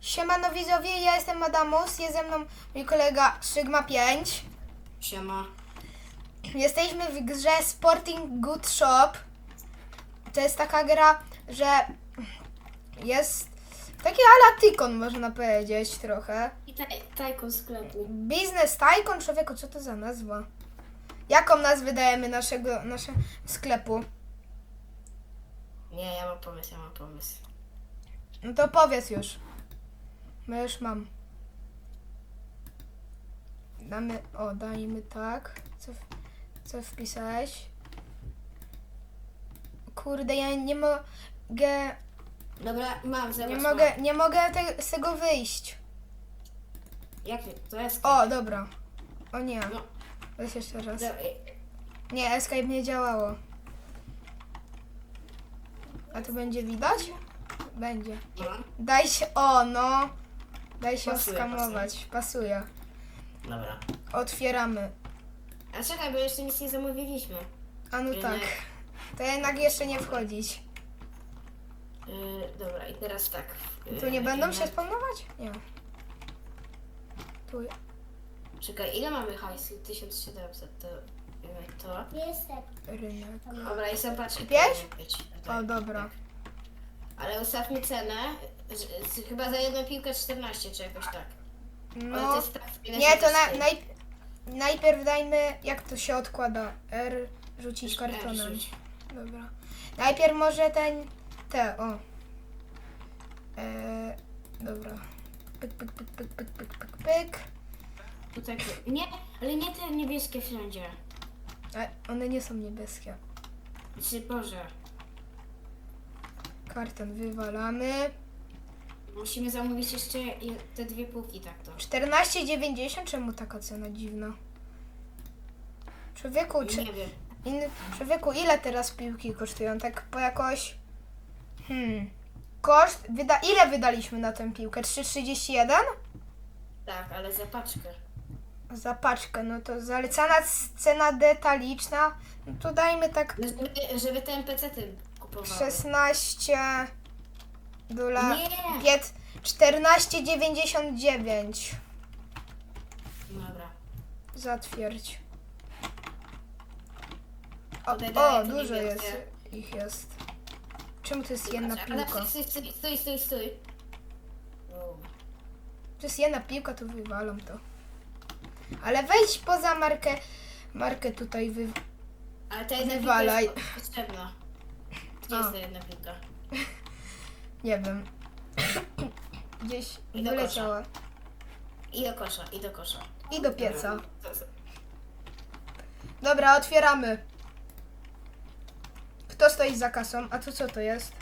Siemano widzowie, ja jestem Adamus, jest ze mną mój kolega Sigma 5. Siema. Jesteśmy w grze Sporting Good Shop. To jest taka gra, że jest taki ala Tycoon można powiedzieć trochę. I taj, tajkon sklepu. Business Tycoon, człowieku, co to za nazwa? Jaką nazwę dajemy naszego, naszego sklepu? Nie, ja mam pomysł, ja mam pomysł. No to powiedz już. No już mam. Damy, o, dajmy tak. Co, co wpisałeś? Kurde, ja nie mogę, Dobra, mam, zobacz. nie mogę, nie mogę te, z tego wyjść. Jak to jest? O, dobra. O nie, No, weź jeszcze raz. Nie, Escape nie działało. A to będzie widać? Będzie. Daj się, o no. Daj się Pasuje, oskamować. Pasuje. Dobra. Otwieramy. A czekaj, bo jeszcze nic nie zamówiliśmy. A no Jednak. tak. To jednak jeszcze nie wchodzić. Yy, dobra, i teraz tak. Yy, Tu nie będą się spawnować? Nie. Tu. Czekaj, ile mamy hajsu? 1700, to yy, to. Rynek. Dobra, i zobacz. Kupiłeś? O, dobra. tak. Ale ustawmy cenę. Z- z- Chyba za jedną piłkę 14 czy jakoś tak. Ale to No. jest tak, ile Nie, to na, naj, najpierw dajmy, jak to się odkłada. R rzucić R kartonem. rzuć. Dobra. Najpierw może ten. Te, o. E, dobra. Pyk, pyk, pyk, pyk, pyk, pyk, pyk, pyk. Tutaj, nie, ale nie te niebieskie wszędzie. A one nie są niebieskie. Czy Boże, Karton wywalamy. Musimy zamówić jeszcze je- te dwie półki tak to. 14,90? Czemu taka cena dziwna? Człowieku, czy, Nie wiem. in, człowieku, ile teraz piłki kosztują? Tak po jakoś... Hmm... Koszt... Wyda, ile wydaliśmy na tę piłkę? 3,31? Tak, ale za paczkę. Za paczkę, no to zalecana c- cena detaliczna. No to dajmy tak No, Żeby, żeby te NPC-ty kupowały. 16 dolarów. Nie! 14,99. Dobra. Zatwierdź. O, o dużo jest ich jest. Czemu to jest jedna piłka? stój, stój, stój, To jest jedna piłka, to wywalam to. Ale wejdź poza markę. Markę tutaj wy... Ale ta jedna Wywalaj. piłka jest potrzebna. Gdzie A. jest ta jedna piłka? Nie wiem. Gdzieś I do wyleciała. I do kosza, i do kosza. I do pieca. Dobra, to- to- Dobra, otwieramy. Kto stoi za kasą? A tu co to jest.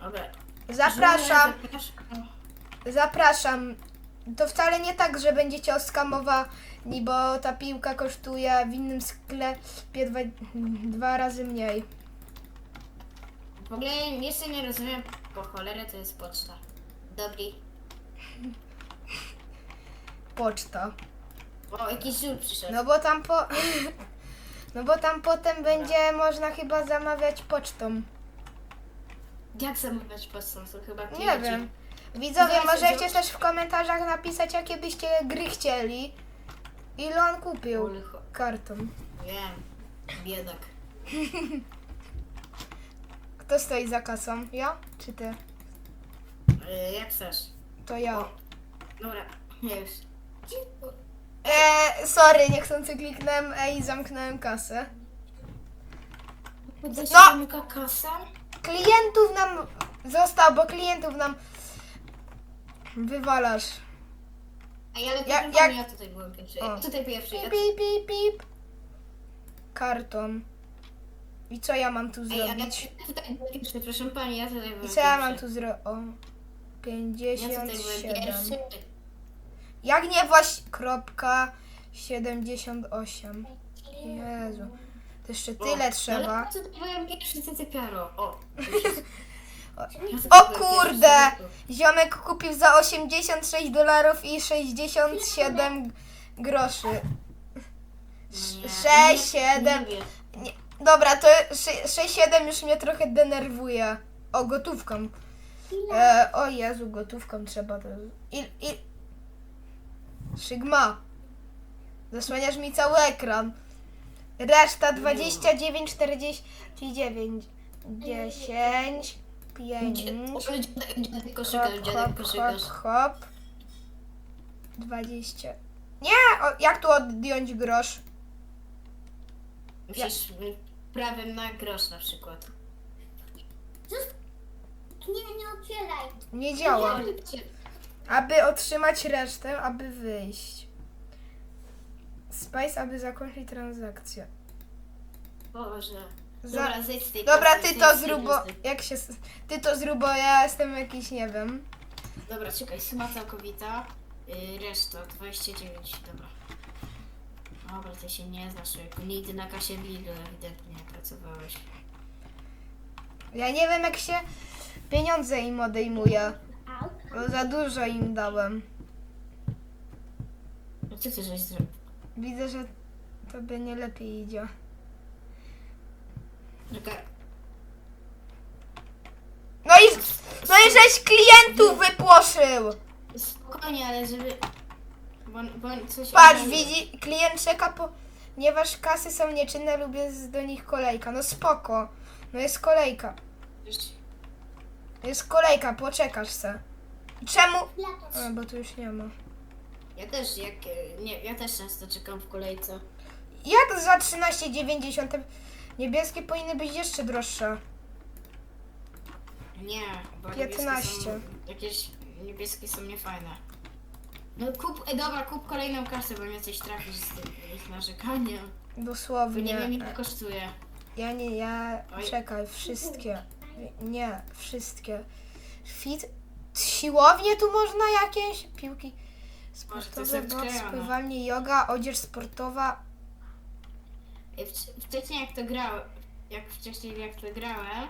Dobra. Zapraszam. Zapraszam. Zapraszam. To wcale nie tak, że będziecie oskamowani, bo ta piłka kosztuje w innym sklepie dwa, dwa razy mniej. W ogóle jeszcze nie rozumiem, po cholerę to jest poczta. Dobry. Poczta. O, jakiś żółt przyszedł. No bo tam po... No bo tam potem będzie można chyba zamawiać pocztą. Jak zamawiać pocztą? Są chyba Nie klienci. wiem. Widzowie, Zaraz możecie zobacz. też w komentarzach napisać, jakie byście gry chcieli. Ile on kupił Ole cho- kartą. Wiem. Biedak. Kto stoi za kasą? Ja czy ty? E, jak chcesz? To ja. Dobra, nie już. Eee, sorry, niechcący kliknąłem E i zamknąłem kasę. No! kasę? Klientów nam został, bo klientów nam wywalasz. Ej, ale ja, jak- jak... ja tutaj byłem pierwszy. O. Ja tutaj pierwszy. Pip, Ja... pip, pip, pip. Karton. I co ja mam tu Ej, ale zrobić? ja tutaj byłem pierwszy, proszę pani, ja tutaj byłem I co ja mam tu zrobić? O. Ja tutaj byłem 57. pierwszy. Jak nie właśnie kropka 78. Jezu. To jeszcze tyle Ale trzeba. ja tutaj byłem pierwszy, ty ty piaro. O. Ja tutaj O byłem kurde! pierwszy. Ziomek kupił za 86 dolarów i 67 groszy. Nie, 6, nie, 7. nie wiem. Nie, dobra, to 6-7 już mnie trochę denerwuje. O, gotówką. E, o Jezu, gotówką trzeba to... Il, il... Szygma. Zasłaniasz mi cały ekran. Reszta 29, 49, 10, 5, Dziadek hop, hop, hop. 20. Nie! O, jak tu odjąć grosz? Musisz prawym na grosz na przykład. Nie, nie otwieraj. Nie działa. Aby otrzymać resztę, aby wyjść. Spice, aby zakończyć transakcję. Boże. Za- Dobra, zejdź z tej Dobra, kasy, ty zejdź to z tej zrób, bo kasy. jak się... s- Ty to zrób, bo ja jestem jakiś, nie wiem. Dobra, czekaj, suma całkowita. Yy, reszta 29, dobra. Dobra, ty się nie znasz, człowieku. Nigdy na kasie Lidl ewidentnie nie pracowałeś. Ja nie wiem, jak się pieniądze im odejmuje. Bo za dużo im dałem. No co ty żeś zrobił? Widzę, że tobie nie lepiej idzie. Czekaj, No i, no i żeś klientów wypłoszył! spokojnie, ale żeby... Bo, bo coś... Patrz, widzi, klient czeka, ponieważ kasy są nieczynne lub jest do nich kolejka. No spoko. No jest kolejka. Jest kolejka, poczekasz se. Czemu? A, bo tu już nie ma. Ja też, jak... e, Nie, ja też często czekam w kolejce. Jak za 13,90 te niebieskie powinny być jeszcze droższe? Nie, bo 15. niebieskie są... Jakieś niebieskie są niefajne. No kup... E, dobra, kup kolejną kasę, bo mnie coś trafisz z tym ich narzekaniem. Bo Dosłownie. nie wiem ile kosztuje. Ja nie, ja. Oj. Czekaj, wszystkie. Nie, wszystkie. Fit. Siłownie tu można jakieś? Piłki sportowe, jest boks, odklejone. pływalnie, yoga, odzież sportowa. E, wc- Wcześniej jak to grałem, jak wcześniej jak to grałem,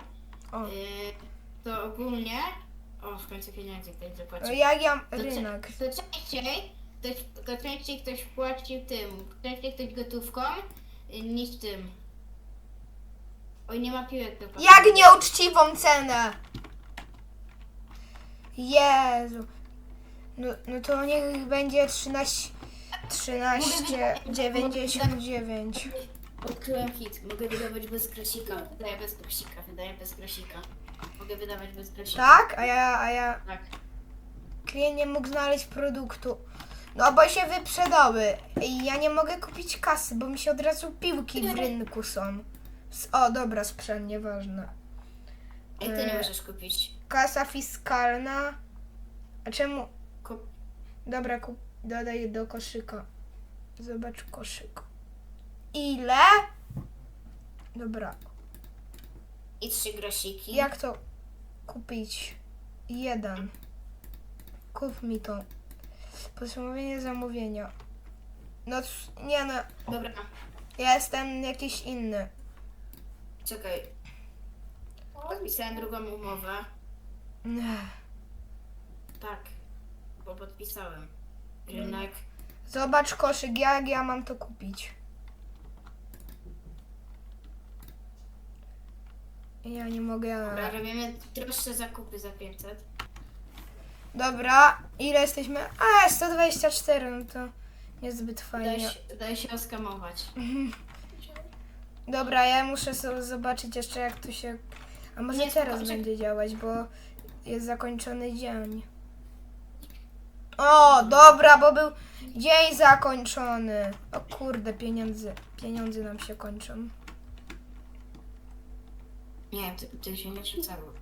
O. e, to ogólnie... O, w końcu pieniędzy ktoś zapłacił. Jak ja To, rynek. cze- to częściej, ktoś, to częściej ktoś płacił tym, częściej ktoś gotówką y, niż tym. Oj, nie ma piłek do Jak nieuczciwą cenę! Jezu. No, no to niech będzie 13. 13,99. Odkryłem hit. Mogę wydawać bez grosika. Wydaję bez grosika. Wydaję bez grosika. Mogę wydawać bez. Tak? A ja, a ja. Tak. Klient nie mógł znaleźć produktu. No bo się wyprzedały. I ja nie mogę kupić kasy, bo mi się od razu piłki w rynku są. S- O, dobra, sprzęt, nieważne. Ej, ty nie E. możesz kupić. Kasa fiskalna. A czemu? Kup. Dobra, kup, dodaj do koszyka. Zobacz koszyk. Ile? Dobra. I trzy grosiki. Jak to kupić? Jeden. Kup mi to. Podsumowanie zamówienia. No c- nie no, Dobra, ja jestem jakiś inny. czekaj. Podpisałem drugą umowę. Ech. Tak. Bo podpisałem. Rynek. Zobacz koszyk, jak ja mam to kupić. Ja nie mogę. Dobra, robimy droższe zakupy za 500. Dobra, ile jesteśmy? A, 124, no to niezbyt fajnie. się, daje się oskamować. Dobra, ja muszę sobie zobaczyć jeszcze jak to się... A może Nie, teraz spoko, będzie działać, bo jest zakończony dzień. O, dobra, bo był dzień zakończony. O kurde, pieniądze, pieniądze nam się kończą. Nie, ty, ty się nie rzucało.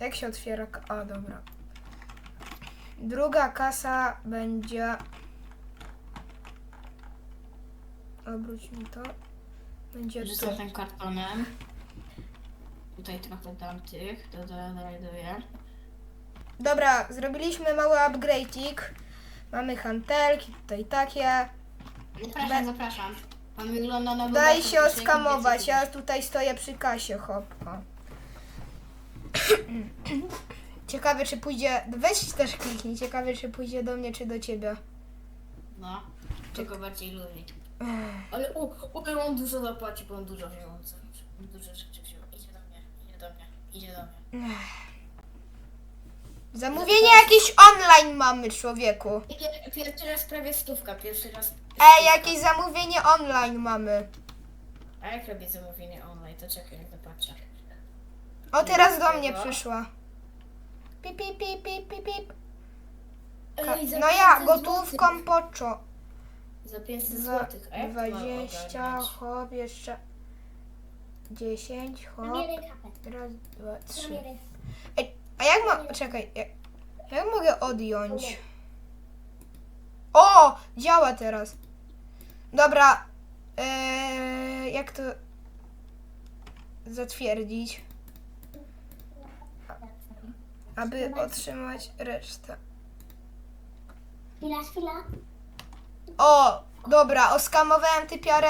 Jak się otwiera? ka- A, dobra. Druga kasa będzie... Obróć mi to. Będzie to. Rzucam tym kartonem. Tutaj trochę dam tych, to dodaję. Dobra, zrobiliśmy mały upgrade'ik. Mamy hantelki, tutaj takie. Zapraszam, zapraszam. Pan wygląda na Daj bogato, się proszę, oskamować, ja tutaj stoję przy kasie, hop. O. Ciekawe czy pójdzie, weź też kliknij, ciekawe czy pójdzie do mnie czy do ciebie. No, czego bardziej lubi. Ale o, o, on dużo zapłaci, bo on dużo wziął. On dużo rzeczy wziął. Idzie do mnie, idzie do mnie, idzie do mnie. Zamówienie jakieś online mamy, człowieku. Pierwszy raz prawie stówka, pierwszy raz. Ej, jakieś zamówienie online mamy. A jak robię zamówienie online, to czekaj, jak zobaczę. O, teraz do mnie przyszła. Pip, pip, pip, pip, pip, pip. Ka- Ej, za No ja, 500 gotówką złotych. poczo. Za 500 Za złotych. A jak to mam 20, ogarnąć? hop, jeszcze 10, hop, Mam jeden kapet. raz, dwa, Mam trzy. jeden. A jak ma, czekaj, jak, jak mogę odjąć? O, działa teraz. Dobra, eee, jak to zatwierdzić, aby otrzymać resztę? Chwila, chwila. O, dobra, oskamowałem typiarę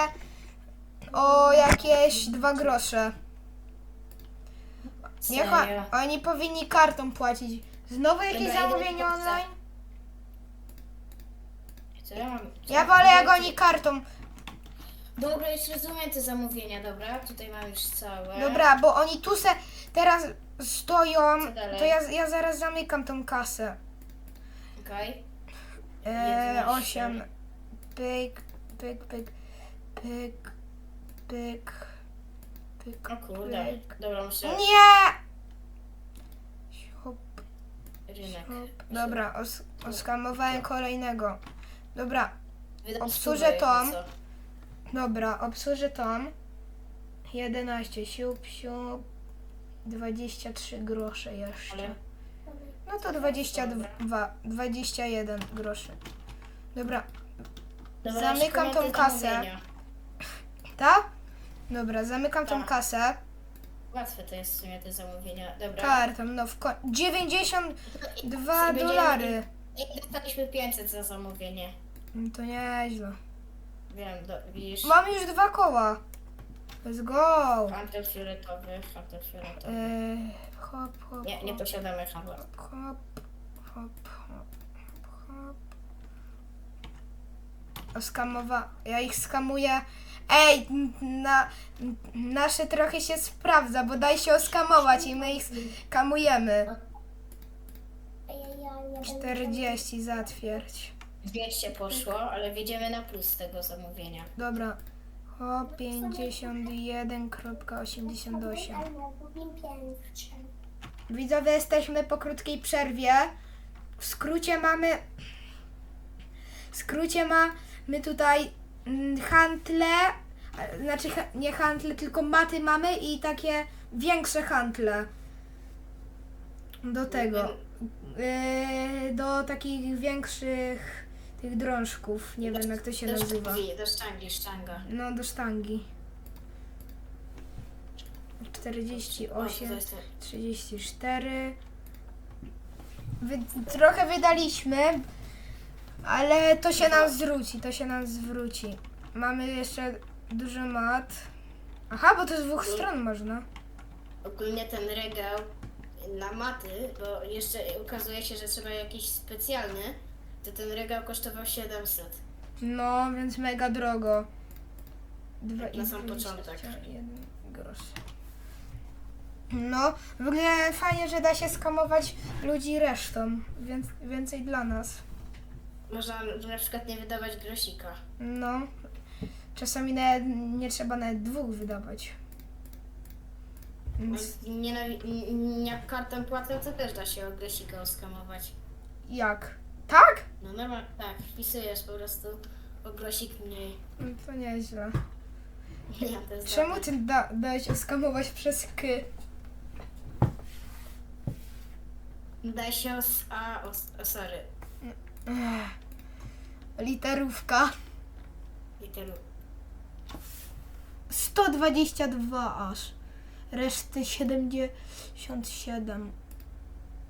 o jakieś dwa grosze. Niech o- Serio? oni powinni kartą płacić. Znowu jakieś Dobra, idę zamówienie kupca. online? Co ja mam? co Ja wolę jak oni kartą. Dobra, już rozumiem te zamówienia, dobra? Tutaj mam już całe. Dobra, bo oni tu se teraz stoją. Co dalej? To ja, ja zaraz zamykam tą kasę. Okej. E, 11. 8. Pyk, pyk, pyk, pyk, pyk, pyk. O kurde. pyk. Dobra, muszę... Nie! Hop, Rynek. hop. Dobra, os, oskamowałem kolejnego. Dobra, obsłużę stówę, co. dobra, obsłużę Tom. 11, siup, siup. 23 grosze jeszcze. No to 22, 21 groszy. Dobra, Dobra, Zamykam tą kasę. zamówienia. ta? Dobra, zamykam tą Tak. kasę. Łatwe to jest w sumie te zamówienia. Dobra. Kartą, no w ko- 92 I będziemy- dolary. I dostaliśmy 500 za zamówienie. No to nieźle. Wiem, do, widzisz? Mam już dwa koła. Let's go. Handel fioletowy, handel fioletowy. Yy, hop, hop, Nie, nie hop, posiadamy handla. hop, hop, hop, hop. O, skamowa... Ja ich skamuję. Ej, na, nasze trochę się sprawdza, bo daj się oskamować i my ich skamujemy. Ej, ja, ja nie będę- 40 zatwierdź. 200 poszło, ale wjedziemy na plus z tego zamówienia. Dobra. O 51.88. Albo kupię pierwszy. Widzowie, jesteśmy po krótkiej przerwie. W skrócie mamy. W skrócie mamy tutaj mm, hantle. a, Znaczy ha- nie hantle, tylko maty mamy i takie większe hantle. Do tego. Yy, do takich większych tych drążków. Nie wiem jak to się do nazywa. Sztangi, do sztangi, sztanga. No, do sztangi. O, to 48, jest to- 34. Wy, trochę wydaliśmy, ale to się nam zwróci, to się nam zwróci. Mamy jeszcze dużo mat. Aha, bo to z dwóch stron można. Ogólnie ten regał na maty, bo jeszcze okazuje się, że trzeba jakiś specjalny, to ten regał kosztował 700. No, więc mega drogo. Dwa Tak na sam początek. 21 groszy. No, w ogóle fajnie, że da się skamować ludzi resztą, więc więcej dla nas. Można na przykład nie wydawać grosika. No, czasami nawet nie trzeba nawet dwóch wydawać. Więc Nie, jak kartą płacę, to też da się o grosika oskamować. jak? Tak? No normalnie, tak, wpisujesz po prostu o grosik mniej. No To nieźle. Ja to jest Czemu ty da, dałeś oskamować przez k? Da się os... A, os, o, sorry. Ech. Literówka. Literu. 122 aż. Reszty 77.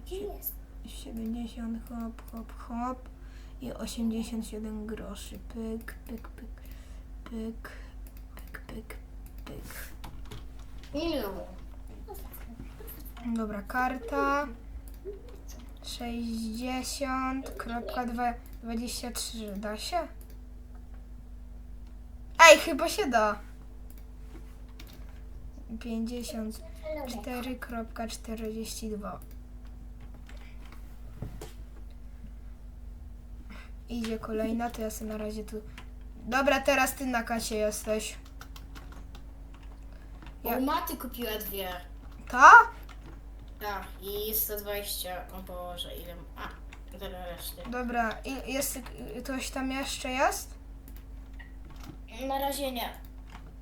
Gdzie jest? 70 hop, hop, hop. I 87 groszy. Pyk, pyk, pyk, pyk, pyk, pyk, pyk. Ilu? Dobra, karta. 60.23. Da się? Ej, chyba się da. 54.42. Idzie kolejna, to ja sobie na razie tu... Dobra, teraz ty na kasie jesteś. Ja- U Maty kupiła dwie. Ta? Tak, i 120. O Boże, ile. A, tyle reszty. Dobra, i jest ktoś tam jeszcze jest? Na razie nie.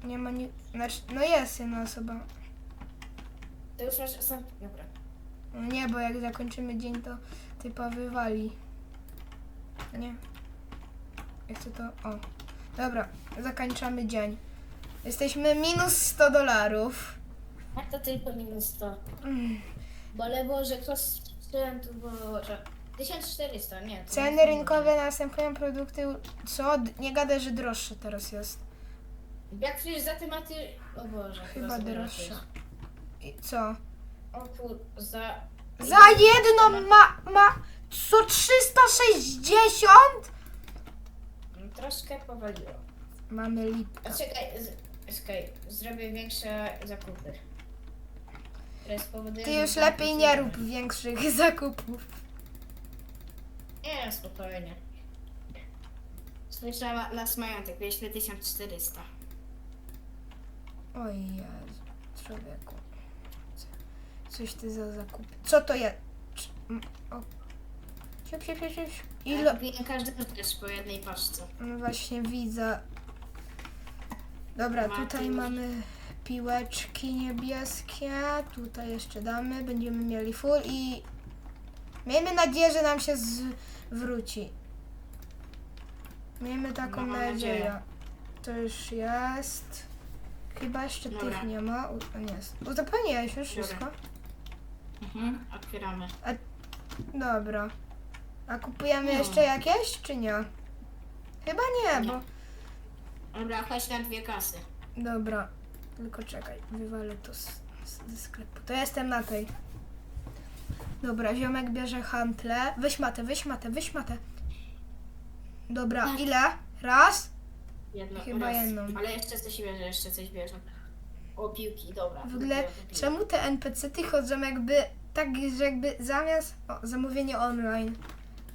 Nie ma ni... Znaczy, no jest jedna osoba. To już masz. Dobra. No nie, bo jak zakończymy dzień, to typa wywali. Nie. Ja chcę to... O. Dobra, zakończamy dzień. Jesteśmy minus 100 dolarów. Jak to tylko minus 100? Mm. Bole Boże, kto sprzętu Boże. 1400, nie. to Ceny rynkowe następują produkty... Co? D- Nie gadaj, że droższe teraz jest. Jak przecież za tematy. O Boże. Chyba droższe. I co? O kur... za. Za jedną ma... ma... Co 360? No, Troszkę powaliło. Mamy. A czekaj, z, czekaj, zrobię większe zakupy. Które spowodują, Ty że już lepiej nie rób większych zakupów. Nie, spokojnie. Słyszała nas majątek, mieliśmy 1400. Oj Jezu, człowieku. Co- Coś ty za zakup. Co to jest? M-. Siup, siup, siup, siup. Ile? Ile? Kupiłem każdy też po jednej paczce. No właśnie widzę. Dobra, Ma tutaj tu- mamy piłeczki niebieskie. Tutaj jeszcze damy. Będziemy mieli full i miejmy nadzieję, że nam się zwróci. Miejmy taką Mam nadzieję. nadzieję. To już jest. Chyba jeszcze Dobra. tych nie ma. U, nie jest. Uzupełniłeś już wszystko? Mhm, otwieramy. Dobra. A kupujemy No. jeszcze jakieś, czy nie? Chyba nie, bo... Dobra, chodź na dwie kasy. Dobra, tylko czekaj, wywalę to z, z, ze sklepu. To jestem na tej. Dobra, ziomek bierze hantle. Weź matę, weź matę, weź matę. Dobra, Tak. ile? Raz? Jedno, Chyba raz. jedną. Ale jeszcze coś bierze, jeszcze coś bierze. O, piłki, dobra. W ogóle, czemu te NPC-ty chodzą jakby tak, że jakby zamiast... O, zamówienie online.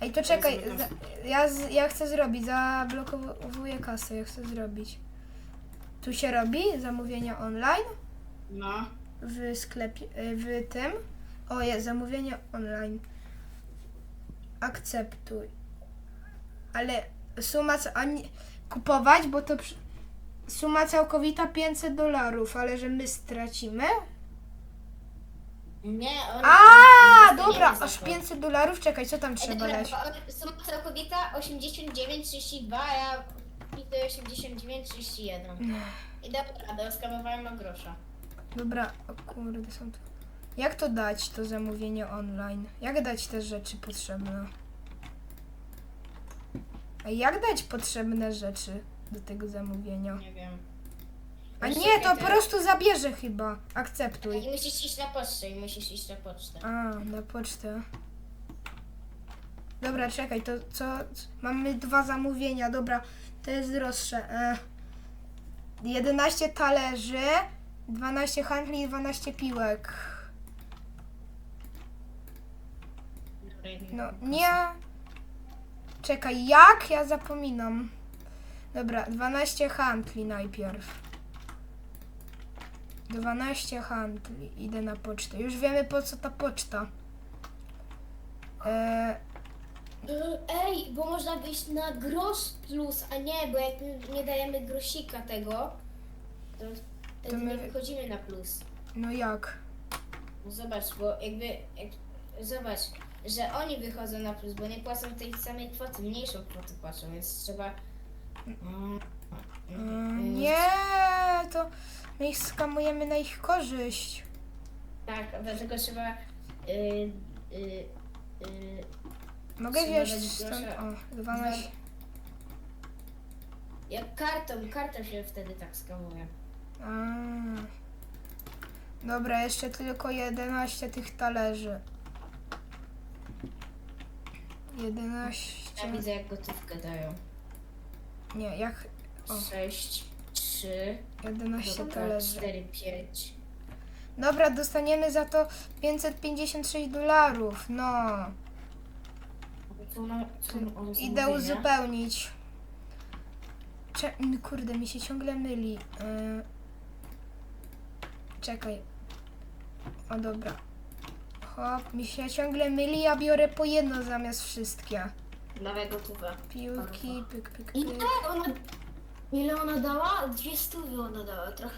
Ej, to czekaj, za, ja, z, ja chcę zrobić, zablokowuję kasę, ja chcę zrobić. Tu się robi zamówienie online? No, w sklepie, y, w tym. O, jest zamówienie online. Akceptuj. Ale suma, c- a nie, kupować, bo to przy, suma całkowita 500 dolarów, ale że my stracimy? Nie, on... A, on dobra, aż zaczął. 500 dolarów, czekaj, co tam trzeba dobra, dać? bo on- Suma całkowita 89,32, a ja widzę 89,31. I dobra, doskamowałem o grosza. Dobra, o kurde, są tu. Jak to dać, to zamówienie online? Jak dać te rzeczy potrzebne? A jak dać potrzebne rzeczy do tego zamówienia? Nie wiem. A nie, to po prostu zabierze chyba. Akceptuj. I musisz iść na pocztę, i musisz iść na pocztę. A, na pocztę. Dobra, czekaj, to co? Mamy dwa zamówienia, dobra, to jest droższe. E, 11 talerzy, 12 handli i 12 piłek. Dobra, No, nie. Czekaj, jak? Ja zapominam. Dobra, 12 handli najpierw. 12 handli. Idę na pocztę. Już wiemy po co ta poczta. E, Ej, bo można wyjść na grosz plus, a nie, bo jak nie dajemy grosika tego, to wtedy my- nie wychodzimy na plus. no jak? No zobacz, bo jakby, jak, zobacz, że oni wychodzą na plus, bo nie płacą tej samej kwoty, mniejszą kwotę płacą, więc trzeba... Mm, Mm, nie, to my ich skamujemy na ich korzyść. Tak, dlatego trzeba... Y, y, y, Mogę Trzeba wziąć dać stąd. grosza. O, 12. jak kartą, kartą się wtedy tak skamuje. A. Dobra, jeszcze tylko 11 tych talerzy. 11. Ja widzę jak gotówkę dają. Nie, jak O. 6, 3, 11 dobra, talerzy. 4, 5. Dobra, dostaniemy za to 556 dolarów. No. co na, co na o Idę zamówienia. uzupełnić. Cze- kurde, mi się ciągle myli. Yy... Czekaj. O dobra. Hop, mi się ciągle myli, ja biorę po jedno zamiast wszystkie. Dawaj gotówę. Piłki, pyk, pyk, pyk. ona, ile ona dała? Dwie stówy ona dała. Troch,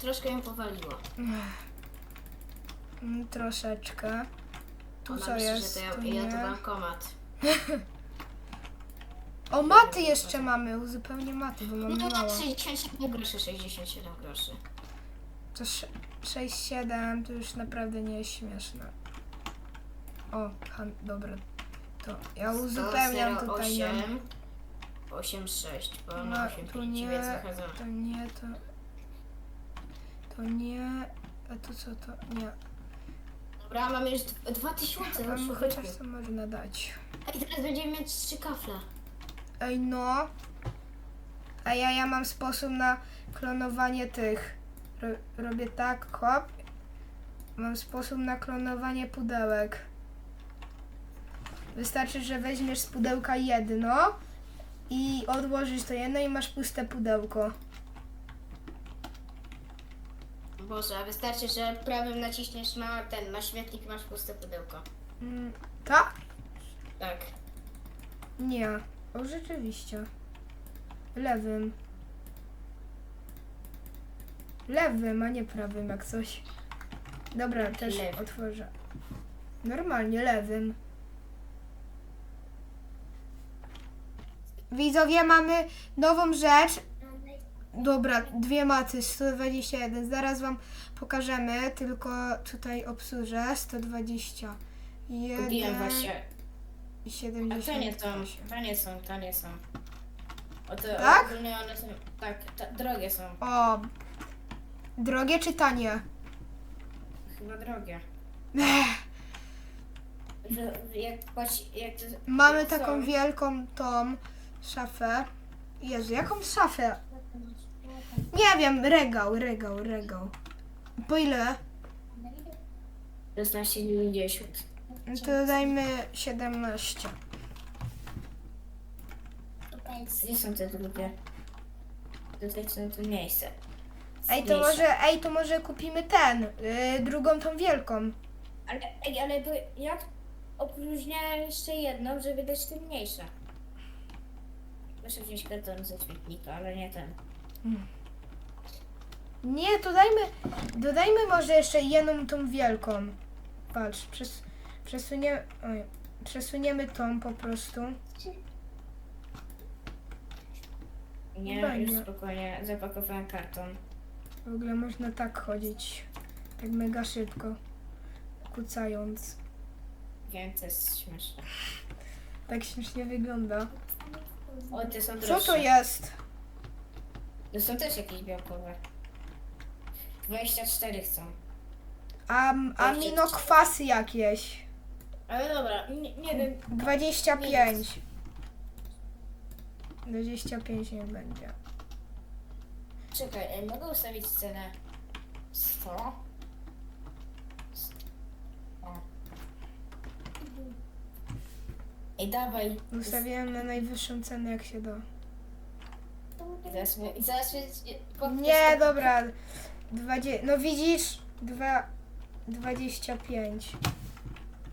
troszkę ją powaliło. Mm, Troszeczkę. Tu Ona co myśli, jest? że to Tu ja, ja to nie. bankomat. O, maty jeszcze mamy. Uzupełnię maty, bo No mamy to mało. tak 67 groszy, 67 groszy. To 6-7 to już naprawdę nie jest śmieszne. O, han, dobra. To ja uzupełniam tutaj. Nie, 8, 8, 6, bo no, ona 8, tu 5, nie, wychodzą. to nie, to... To nie... A tu co to? Nie. Dobra, mamy już d- 2000, no Tam chociaż to można dać. Ej, teraz będziemy mieć trzy kafle. Ej, no. A ja, ja mam sposób na klonowanie tych. Ro, robię tak, hop. Mam sposób na klonowanie pudełek. Wystarczy, że weźmiesz z pudełka jedno i odłożysz to jedno i masz puste pudełko. Boże, a wystarczy, że prawym naciśniesz na ten, na śmietnik i masz puste pudełko. Mm, tak? Tak. Nie. O, rzeczywiście. Lewym. Lewym, a nie prawym, jak coś. Dobra, też Lewy. otworzę. Normalnie lewym. Widzowie, mamy nową rzecz. Dobra, dwie maty, 121. Zaraz wam pokażemy, tylko tutaj obsłużę 120. Kupiłem właśnie. i A 70. to nie są, to nie są, to nie są. O to Tak? ogólnie one są, tak, ta, drogie są. O, drogie czy tanie? Chyba drogie. Ech, Że Jak jak to, Mamy jak taką wielką tą szafę. Jezu, jaką szafę? Nie wiem, regał, regał, regał. Po ile? 16,90. To dajmy 17. Gdzie są te drugie? Tutaj są tu miejsce. Ej, to Mniejsze. może, ej, to może kupimy ten, yy, drugą tą wielką. Ale, ej, ale by, jak opróżniałem jeszcze jedną, żeby dać te mniejsze? Proszę wziąć karton ze śmietnika, ale nie ten. Nie, to dajmy, dodajmy może jeszcze jedną tą wielką. Patrz, przes, przesunie, oj, przesuniemy tą po prostu. Nie, już spokojnie, zapakowałem karton. W ogóle można tak chodzić, tak mega szybko, kucając. Wiem, to jest śmieszne. Tak śmiesznie wygląda. O, te są Co droższe. to jest? To są też jakieś białkowe. 24 chcą. Am, aminokwasy jakieś. Ale dobra, nie, nie wiem. 25. 25 nie będzie. Czekaj, ej, mogę ustawić cenę 100? Ej, dawaj. Ustawiłem na najwyższą cenę jak się da. I zaraz, my- i zaraz Nie, dobra. 20, no widzisz? Dwa, 25.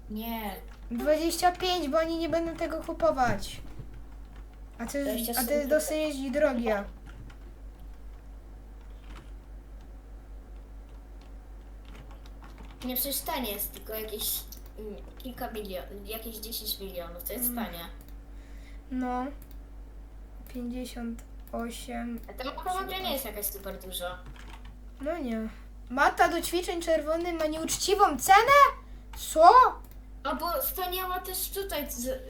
Nie. 25, bo oni nie będą tego kupować. A to jest, a to jest dosyć drogie. Nie przecież tanie jest, tylko jakieś mm, kilka milionów, jakieś 10 milionów, to jest Mm. tanie. No. 58. A ta mapa w ogóle nie jest jakaś super dużo. No nie. Mata do ćwiczeń czerwony ma nieuczciwą cenę? Co? A bo staniała też tutaj z-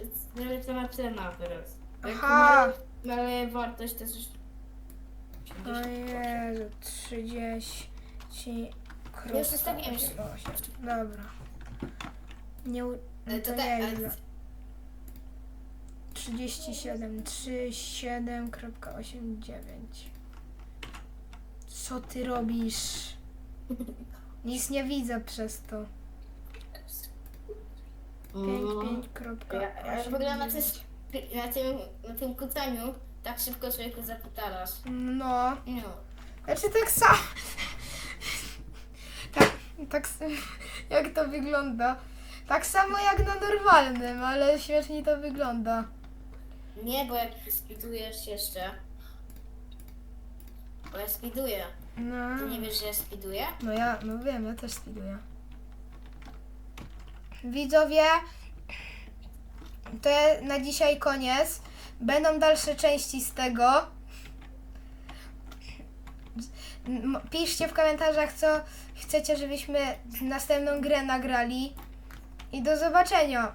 cena teraz. Aha. Ale wartość to jest już... O Jezu, 30. Ja już zostawiłem się. Dobra. Nie, u- Ale to to te- nie ale- jest. 37, 37.89. Co ty robisz? Nic nie widzę przez to. 5, 5 Ja, ja w ogóle na, tym, na, tym, na tym kucaniu tak szybko człowieku zapytalasz. No. No. Znaczy tak samo. Tak, tak s- jak to wygląda. Tak samo jak na normalnym, ale śmiesznie to wygląda. Nie, bo jak speedujesz jeszcze. Bo ja speeduję. No. Ty nie wiesz, że ja speeduję? No ja, no wiem, ja też speeduję. Widzowie, to na dzisiaj koniec. Będą dalsze części z tego. M- Piszcie w komentarzach, co chcecie, żebyśmy następną grę nagrali. I do zobaczenia.